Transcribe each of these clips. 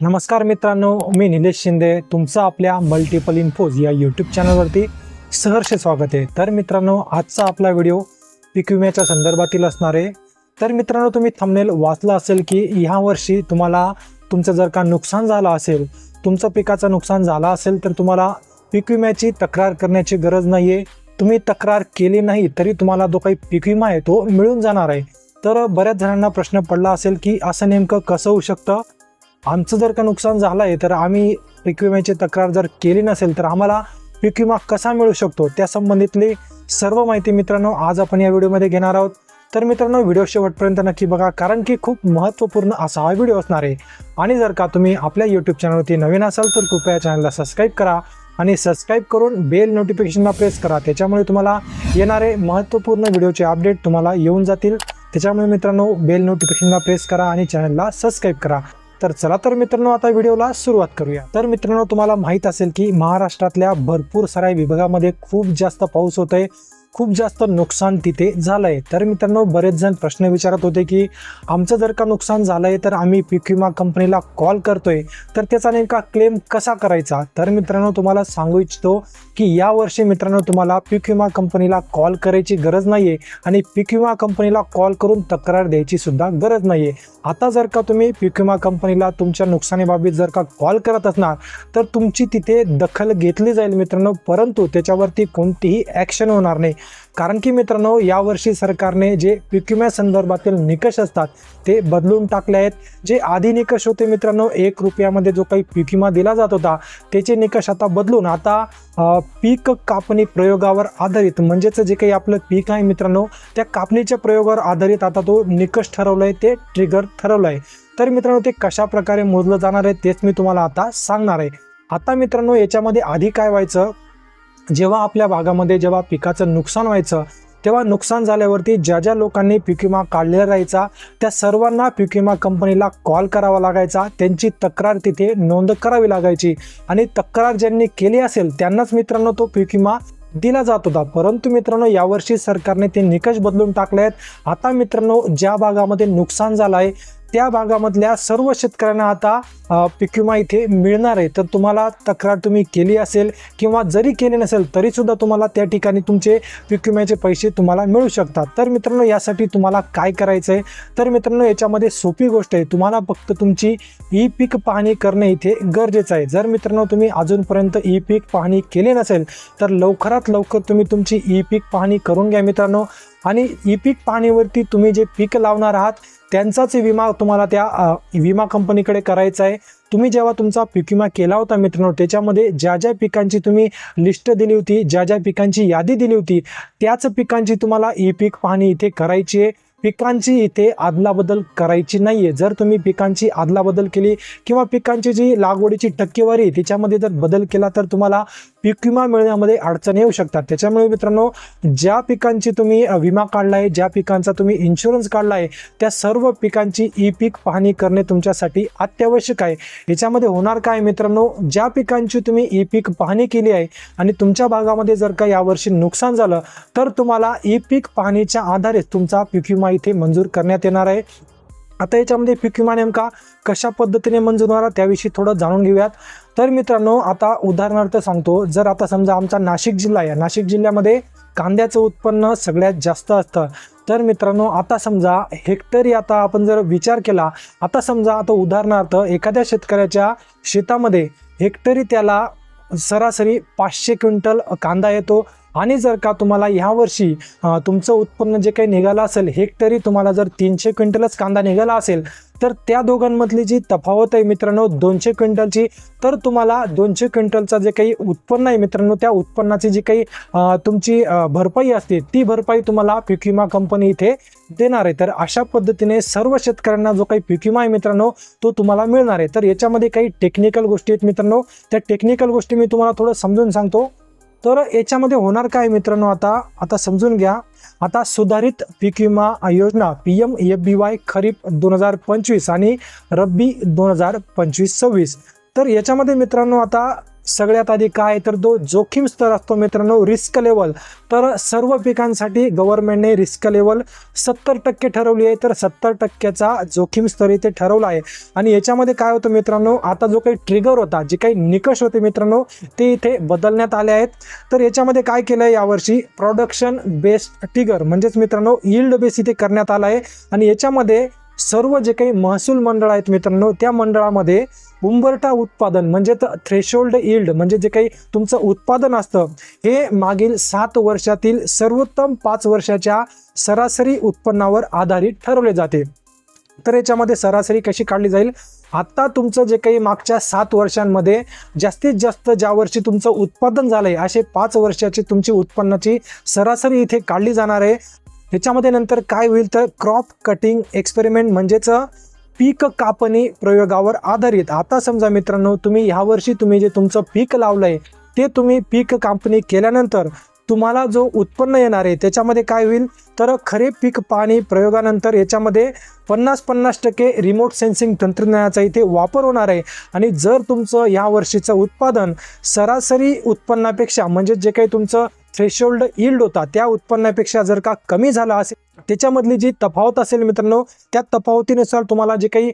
नमस्कार मित्रांनो मी निलेश शिंदे. तुमचं आपल्या मल्टिपल इन्फोज या यूट्यूब चॅनलवरती सहर्ष स्वागत आहे. तर मित्रांनो आजचा आपला व्हिडिओ पीक विम्याच्या संदर्भातील असणार आहे. तर मित्रांनो तुम्ही थंबनेल वाचला असेल की ह्या वर्षी तुम्हाला तुमचं जर का नुकसान झालं असेल तुमचं पिकाचं नुकसान झालं असेल तर तुम्हाला पीक विम्याची तक्रार करण्याची गरज नाही आहे तुम्ही तक्रार केली नाही तरी तुम्हाला जो काही पीक विमा आहे तो मिळून जाणार आहे. तर बऱ्याच जणांना प्रश्न पडला असेल की असं नेमकं कसं होऊ शकतं? आमचं जर का नुकसान झालं आहे तर आम्ही पीक विम्याची तक्रार जर केली नसेल तर आम्हाला पीक विमा कसा मिळू शकतो? त्या संबंधितली सर्व माहिती मित्रांनो आज आपण या व्हिडिओमध्ये घेणार आहोत. तर मित्रांनो व्हिडिओ शेवटपर्यंत नक्की बघा कारण की खूप महत्त्वपूर्ण असा हा व्हिडिओ असणार आहे. आणि जर का तुम्ही आपल्या यूट्यूब चॅनलवरती नवीन असाल तर कृपया चॅनलला सबस्क्राईब करा आणि सबस्क्राईब करून बेल नोटिफिकेशनला प्रेस करा. त्याच्यामुळे तुम्हाला येणारे महत्त्वपूर्ण व्हिडिओचे अपडेट तुम्हाला येऊन जातील. त्याच्यामुळे मित्रांनो बेल नोटिफिकेशनला प्रेस करा आणि चॅनलला सबस्क्राईब करा. तर चला तर मित्रांनो आता व्हिडिओला सुरुवात करूया. तर मित्रांनो तुम्हाला माहीत असेल की महाराष्ट्रातल्या भरपूर सराय विभागामध्ये खूप जास्त पाऊस होतोय. आहे खूप जास्त नुकसान तिथे झालं आहे तर मित्रांनो बरेच जण प्रश्न विचारत होते की आमचं जर का नुकसान झालं आहे तर आम्ही पीक विमा कंपनीला कॉल करतोय. तर त्याचा नेमका क्लेम कसा करायचा? तर मित्रांनो तुम्हाला सांगू इच्छितो की यावर्षी मित्रांनो तुम्हाला पीक विमा कंपनीला कॉल करायची गरज नाही आहे आणि पीक विमा कंपनीला कॉल करून तक्रार द्यायची सुद्धा गरज नाही आहे आता जर का तुम्ही पीक विमा कंपनीला तुमच्या नुकसानीबाबत जर का कॉल करत असणार तर तुमची तिथे दखल घेतली जाईल मित्रांनो परंतु त्याच्यावरती कोणतीही ॲक्शन होणार नाही. कारण की मित्रांनो यावर्षी सरकारने जे पिक्युम्या संदर्भातील निकष असतात ते बदलून टाकले आहेत. जे आधी निकष होते मित्रांनो एक रुपयामध्ये जो काही पिक्युमा दिला जात होता त्याचे निकष आता बदलून आता पीक कापणी प्रयोगावर आधारित म्हणजेच जे काही आपलं पीक आहे मित्रांनो त्या कापणीच्या प्रयोगावर आधारित आता तो निकष ठरवला आहे ते ट्रिगर ठरवलं आहे. तर मित्रांनो ते कशा प्रकारे मोजलं जाणार आहे तेच मी तुम्हाला आता सांगणार आहे. आता मित्रांनो याच्यामध्ये आधी काय व्हायचं? जेव्हा आपल्या भागामध्ये जेव्हा पिकाचं नुकसान व्हायचं तेव्हा नुकसान झाल्यावरती ज्या ज्या लोकांनी पीक विमा काढलेला राहायचा त्या सर्वांना पीक विमा कंपनीला कॉल करावा लागायचा. त्यांची तक्रार तिथे नोंद करावी लागायची. आणि तक्रार ज्यांनी केली असेल त्यांनाच मित्रांनो तो पीक विमा दिला जात होता. परंतु मित्रांनो यावर्षी सरकारने ते निकष बदलून टाकले आहेत आता मित्रांनो ज्या भागामध्ये नुकसान झालं आहे त्या भागामधल्या सर्व शेतकऱ्यांना आता अ, पीक विमा इथे मिळणार आहे. तर तुम्हाला तक्रार तुम्ही केली असेल किंवा जरी केली नसेल तरीसुद्धा तुम्हाला त्या ठिकाणी तुमचे पीक विम्याचे पैसे तुम्हाला मिळू शकतात. तर मित्रांनो यासाठी तुम्हाला काय करायचं आहे तर मित्रांनो याच्यामध्ये सोपी गोष्ट आहे. तुम्हाला फक्त तुमची ई पीक पाहणी करणे इथे गरजेचं आहे. जर मित्रांनो तुम्ही अजूनपर्यंत ई पीक पाहणी केली नसेल तर लवकरात लवकर तुम्ही तुमची ई पीक पाहणी करून घ्या मित्रांनो. आणि ई पीक पाहणीवरती तुम्ही जे पीक लावणार आहात त्यांचाच विमा तुम्हाला त्या विमा कंपनीकडे करायचा आहे. तुम्ही जेव्हा तुमचा पीक विमा केला होता मित्रांनो त्याच्यामध्ये ज्या ज्या पिकांची तुम्ही लिस्ट दिली होती ज्या ज्या पिकांची यादी दिली होती त्याच पिकांची तुम्हाला ई पीक पाहणी इथे करायची आहे. पिकांची इथे आदलाबदल करायची नाही आहे जर तुम्ही पिकांची आदलाबदल केली किंवा पिकांची जी लागवडीची टक्केवारी आहे त्याच्यामध्ये जर बदल केला तर तुम्हाला पीक विमा मिळण्यामध्ये अडचणी येऊ शकतात. त्याच्यामुळे मित्रांनो ज्या पिकांची तुम्ही विमा काढला आहे ज्या पिकांचा तुम्ही इन्शुरन्स काढला आहे त्या सर्व पिकांची ई पीक पाहणी करणे तुमच्यासाठी अत्यावश्यक आहे. याच्यामध्ये होणार काय मित्रांनो ज्या पिकांची तुम्ही ई पीक पाहणी केली आहे आणि तुमच्या भागामध्ये जर का यावर्षी नुकसान झालं तर तुम्हाला ई पीक पाहणीच्या आधारे तुमचा पीक विमा इथे मंजूर करण्यात येणार आहे. आता याच्यामध्ये पीक विमा नेमका कशा पद्धतीने मंजूर होणार त्याविषयी थोडं जाणून घेऊयात. तर मित्रांनो आता उदाहरणार्थ सांगतो. जर आता समजा आमचा नाशिक जिल्हा आहे नाशिक जिल्ह्यामध्ये कांद्याचं उत्पन्न सगळ्यात जास्त असतं. तर मित्रांनो आता समजा हेक्टरी आता आपण जर विचार केला आता समजा आता उदाहरणार्थ एखाद्या शेतकऱ्याच्या शेतामध्ये हेक्टरी त्याला सरासरी पाचशे क्विंटल कांदा येतो. आणि जर का तुम्हाला ह्या वर्षी तुमचं उत्पन्न जे काही निघालं असेल हेक्टरी तुम्हाला जर तीनशे क्विंटलच कांदा निघाला असेल तर त्या दोघांमधली जी तफावत आहे मित्रांनो दोनशे क्विंटलची तर तुम्हाला दोनशे क्विंटलचं जे काही उत्पन्न आहे मित्रांनो त्या उत्पन्नाची जी काही तुमची भरपाई असते ती भरपाई तुम्हाला पीक विमा कंपनी इथे देणार आहे. तर अशा पद्धतीने सर्व शेतकऱ्यांना जो काही पीक विमा आहे मित्रांनो तो तुम्हाला मिळणार आहे. तर याच्यामध्ये काही टेक्निकल गोष्टी आहेत मित्रांनो. त्या टेक्निकल गोष्टी मी तुम्हाला थोडं समजून सांगतो. तर याच्यामध्ये होणार काय मित्रांनो आता? आता समजून घ्या. आता सुधारित पीक विमा योजना P M F B Y खरीप दोन हजार पंचवीस आणि रब्बी दोन हजार पंचवीस सव्वीस. तर याच्यामध्ये मित्रांनो आता सगळ्यात आधी काय? तर जो जोखीम स्तर असतो मित्रांनो रिस्क लेवल तर सर्व पिकांसाठी गव्हर्नमेंटने रिस्क लेवल सत्तर टक्के ठरवली आहे. तर सत्तर टक्क्याचा जोखीम स्तर इथे ठरवला आहे. आणि याच्यामध्ये काय होतं मित्रांनो आता जो काही ट्रिगर होता जे काही निकष होते मित्रांनो ते इथे बदलण्यात आले आहेत. तर याच्यामध्ये काय केलं आहे यावर्षी? प्रोडक्शन बेस्ड ट्रिगर म्हणजेच मित्रांनो यील्ड बेस इथे करण्यात आला आहे. आणि याच्यामध्ये सर्व जे काही महसूल मंडळ आहेत मित्रांनो त्या मंडळामध्ये उंबरटा उत्पादन म्हणजे थ्रेशोल्ड यील्ड म्हणजे जे काही तुमचं उत्पादन असतं हे मागील सात वर्षातील सर्वोत्तम पाच वर्षाच्या सरासरी उत्पन्नावर आधारित ठरवले जाते. तर याच्यामध्ये सरासरी कशी काढली जाईल? आत्ता तुमचं जे काही मागच्या सात वर्षांमध्ये जास्तीत जास्त ज्या वर्षी तुमचं उत्पादन झालं आहे असे पाच वर्षाची तुमची उत्पन्नाची सरासरी इथे काढली जाणार आहे. ह्याच्यामध्ये नंतर काय होईल तर क्रॉप कटिंग एक्सपेरिमेंट म्हणजेच पीक कापणी प्रयोगावर आधारित. आता समजा मित्रांनो तुम्ही ह्यावर्षी तुम्ही जे तुमचं पीक लावलं आहे ते तुम्ही पीक कापणी केल्यानंतर तुम्हाला जो उत्पन्न येणार आहे त्याच्यामध्ये काय होईल तर खरे पीक पाणी प्रयोगानंतर याच्यामध्ये पन्नास पन्नास टक्के रिमोट सेन्सिंग तंत्रज्ञानाचा इथे वापर होणार आहे. आणि जर तुमचं या वर्षीचं उत्पादन सरासरी उत्पन्नापेक्षा म्हणजे जे काही तुमचं थ्रेशोल्ड यील्ड होता त्या उत्पन्नापेक्षा जर का कमी झाला असेल त्याच्यामधली जी तफावत असेल मित्रांनो त्या तफावतीनुसार तुम्हाला जे काही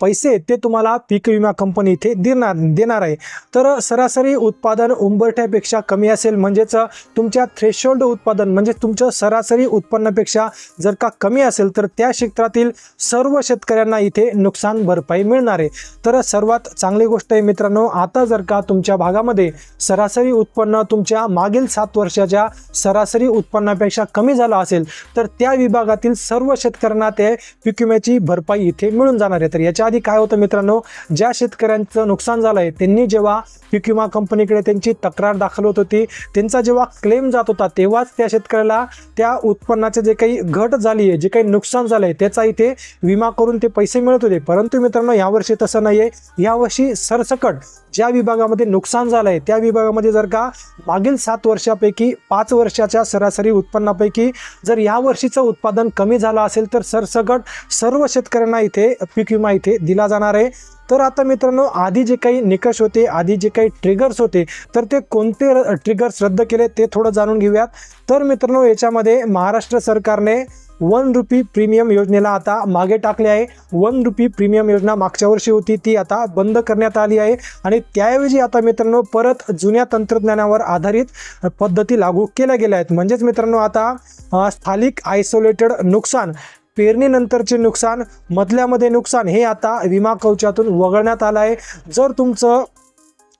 पैसे आहेत ते तुम्हाला पीक विमा कंपनी इथे देणार देणार आहे. तर सरासरी उत्पादन उंबरठ्यापेक्षा कमी असेल म्हणजेच तुमच्या थ्रेशोल्ड उत्पादन म्हणजे तुमचं सरासरी उत्पन्नापेक्षा जर का कमी असेल तर त्या क्षेत्रातील सर्व शेतकऱ्यांना इथे नुकसान भरपाई मिळणार आहे. तर सर्वात चांगली गोष्ट आहे मित्रांनो आता जर का तुमच्या भागामध्ये सरासरी उत्पन्न तुमच्या मागील सात वर्षाच्या सरासरी उत्पन्नापेक्षा कमी झालं असेल तर त्या विभागातील सर्व शेतकऱ्यांना ते पीक विम्याची भरपाई इथे मिळून जाणार आहे. तर याच्या आधी काय होतं मित्रांनो ज्या शेतकऱ्यांचं नुकसान झालं आहे त्यांनी जेव्हा पीक विमा कंपनीकडे त्यांची तक्रार दाखल होत होती त्यांचा जेव्हा क्लेम जात होता तेव्हाच त्या शेतकऱ्याला त्या उत्पन्नाचे जे काही घट झाली आहे जे काही नुकसान झालं आहे त्याचा इथे विमा करून ते पैसे मिळत होते. परंतु मित्रांनो यावर्षी तसं नाही आहे. यावर्षी सरसकट ज्या विभागामध्ये नुकसान झालं आहे त्या विभागामध्ये जर का मागील सात वर्षापैकी पाच वर्षाच्या सरासरी उत्पन्नापैकी जर यावर्षीचं उत्पादन कमी झालं असेल तर सरसकट सर्व शेतकऱ्यांना इथे पीक विमा इथे दिला जाणार आहे. तर आता मित्रांनो आधी जे काही निकष होते आधी जे काही ट्रिगर्स होते तर ते कोणते ट्रिगर्स रद्द केले ते थोडं जाणून घेऊयात. तर मित्रांनो याच्यामध्ये महाराष्ट्र सरकारने वन रुपी प्रीमियम योजनेला आता मागे टाकले आहे. वन रुपी प्रीमियम योजना मागच्या वर्षी होती ती आता बंद करण्यात आली आहे. आणि त्याऐवजी आता मित्रांनो परत जुन्या तंत्रज्ञानावर आधारित पद्धती लागू केल्या गेल्या आहेत. म्हणजेच मित्रांनो आता स्थानिक आयसोलेटेड नुकसान पेरणीनंतरचे नुकसान मधल्यामध्ये नुकसान हे आता विमा कवचातून वगळण्यात आलं आहे. जर तुमचं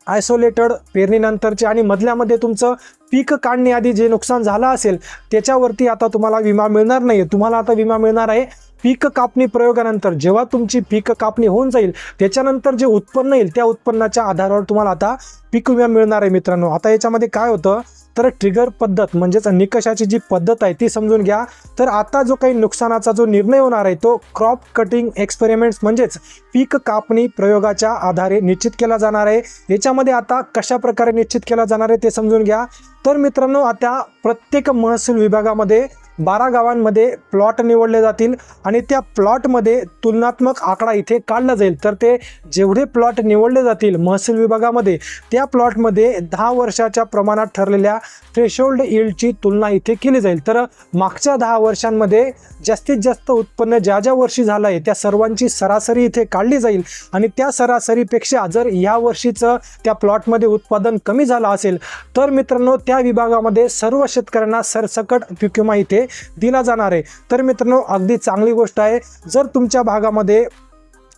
आयसोलेटेड पेरणीनंतरचे आणि मधल्यामध्ये तुमचं पीक काढण्याआधी जे नुकसान झालं असेल त्याच्यावरती आता तुम्हाला विमा मिळणार नाही तुम्हाला आता विमा मिळणार आहे. पीक कापणी प्रयोगानंतर जेव्हा तुमची पीक कापणी होऊन जाईल त्याच्यानंतर जे उत्पन्न येईल त्या उत्पन्नाच्या आधारावर तुम्हाला आता पीक विमा मिळणार आहे मित्रांनो. आता याच्यामध्ये काय होतं? तर ट्रिगर पद्धत म्हणजेच निकषाची जी पद्धत आहे ती समजून घ्या. तर आता जो काही नुकसानाचा जो निर्णय होणार आहे तो क्रॉप कटिंग एक्सपेरिमेंट्स म्हणजेच पीक कापणी प्रयोगाच्या आधारे निश्चित केला जाणार आहे. याच्यामध्ये आता कशा प्रकारे निश्चित केला जाणार आहे ते समजून घ्या. तर मित्रांनो आता प्रत्येक महसूल विभागामध्ये बारा गावांमध्ये प्लॉट निवडले जातील आणि त्या प्लॉटमध्ये तुलनात्मक आकडा इथे काढला जाईल. तर ते जेवढे प्लॉट निवडले जातील महसूल विभागामध्ये त्या प्लॉटमध्ये दहा वर्षाच्या प्रमाणात ठरलेल्या थ्रेशोल्ड इल्डची तुलना इथे केली जाईल. तर मागच्या दहा वर्षांमध्ये जास्तीत जास्त उत्पन्न ज्या ज्या वर्षी झालं आहे त्या सर्वांची सरासरी इथे काढली जाईल. आणि त्या सरासरीपेक्षा जर या वर्षीचं त्या प्लॉटमध्ये उत्पादन कमी झालं असेल तर मित्रांनो त्या विभागामध्ये सर्व शेतकऱ्यांना सरसकट पीक इथे दिला जाणार आहे. तर मित्रांनो अगदी चांगली गोष्ट आहे. जर तुमच्या भागामध्ये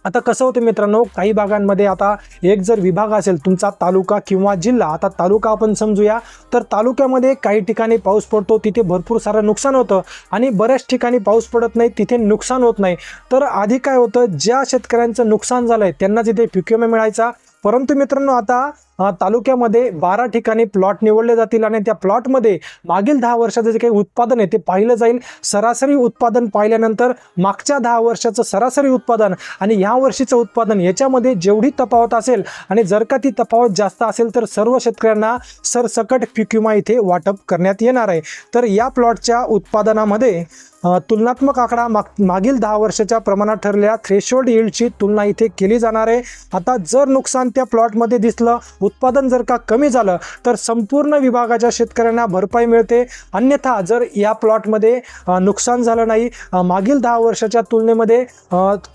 आता कसं होतं मित्रांनो काही भागांमध्ये आता एक जर विभाग असेल तुमचा तालुका किंवा जिल्हा आता तालुका आपण समजूया तर तालुक्यामध्ये काही ठिकाणी पाऊस पडतो तिथे भरपूर सारं नुकसान होतं आणि बऱ्याच ठिकाणी पाऊस पडत नाही तिथे नुकसान होत नाही. तर आधी काय होतं ज्या शेतकऱ्यांचं नुकसान झालं आहे त्यांना तिथे पीक मिळायचा. परंतु मित्रांनो आता तालुक्यामध्ये बारा ठिकाणी प्लॉट निवडले जातील आणि त्या प्लॉटमध्ये मागील दहा वर्षाचं जे काही उत्पादन आहे ते पाहिलं जाईल. सरासरी उत्पादन पाहिल्यानंतर मागच्या दहा वर्षाचं सरासरी उत्पादन आणि ह्या वर्षीचं उत्पादन याच्यामध्ये जेवढी तफावत असेल आणि जर का ती तफावत जास्त असेल तर सर्व शेतकऱ्यांना सरसकट पिक्युमा विमा इथे वाटप करण्यात येणार आहे. तर या प्लॉटच्या उत्पादनामध्ये तुलनात्मक आकडा माग मागील दहा वर्षाच्या प्रमाणात ठरलेल्या थ्रेशोल्ड यील्डची तुलना इथे केली जाणार आहे. आता जर नुकसान त्या प्लॉटमध्ये दिसलं उत्पादन जर का कमी झालं तर संपूर्ण विभागाच्या शेतकऱ्यांना भरपाई मिळते. अन्यथा जर या प्लॉटमध्ये नुकसान झालं नाही मागील दहा वर्षाच्या तुलनेमध्ये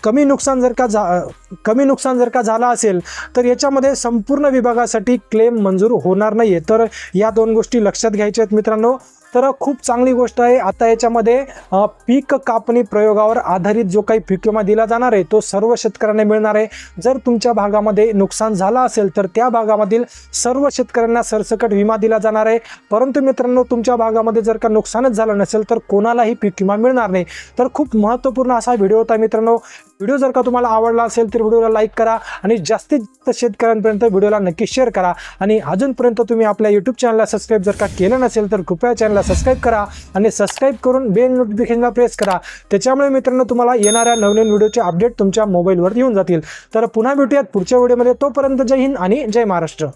कमी नुकसान जर का झा कमी नुकसान जर का झालं असेल तर याच्यामध्ये संपूर्ण विभागासाठी क्लेम मंजूर होणार नाही आहे तर या दोन गोष्टी लक्षात घ्यायच्या आहेत मित्रांनो. तर खूप चांगली गोष्ट आहे. आता याच्यामध्ये पीक कापणी प्रयोगावर आधारित जो काही पीक विमा दिला जाणार आहे तो सर्व शेतकऱ्यांना मिळणार आहे. जर तुमच्या भागामध्ये नुकसान झालं असेल तर त्या भागामधील सर्व शेतकऱ्यांना सरसकट विमा दिला जाणार आहे. परंतु मित्रांनो तुमच्या भागामध्ये जर का नुकसानच झालं नसेल तर कोणालाही पीक विमा मिळणार नाही. तर खूप महत्त्वपूर्ण असा व्हिडिओ होता मित्रांनो. व्हिडिओ जर का तुम्हाला आवडला असेल तर व्हिडिओला लाईक करा आणि जास्तीत जास्त शेतकऱ्यांपर्यंत व्हिडिओला नक्की शेअर करा. आणि अजूनपर्यंत तुम्ही आपल्या यूट्यूब चॅनलला सबस्क्राईब जर का केलं नसेल तर कृपया चॅनलला सबस्क्राईब करा आणि सबस्क्राईब करून बेल नोटिफिकेशनला प्रेस करा. त्याच्यामुळे मित्रांनो तुम्हाला येणाऱ्या नवनवीन व्हिडिओचे अपडेट तुमच्या मोबाईलवर येऊन जातील. तर पुन्हा भेटूयात पुढच्या व्हिडिओमध्ये तोपर्यंत जय हिंद आणि जय महाराष्ट्र.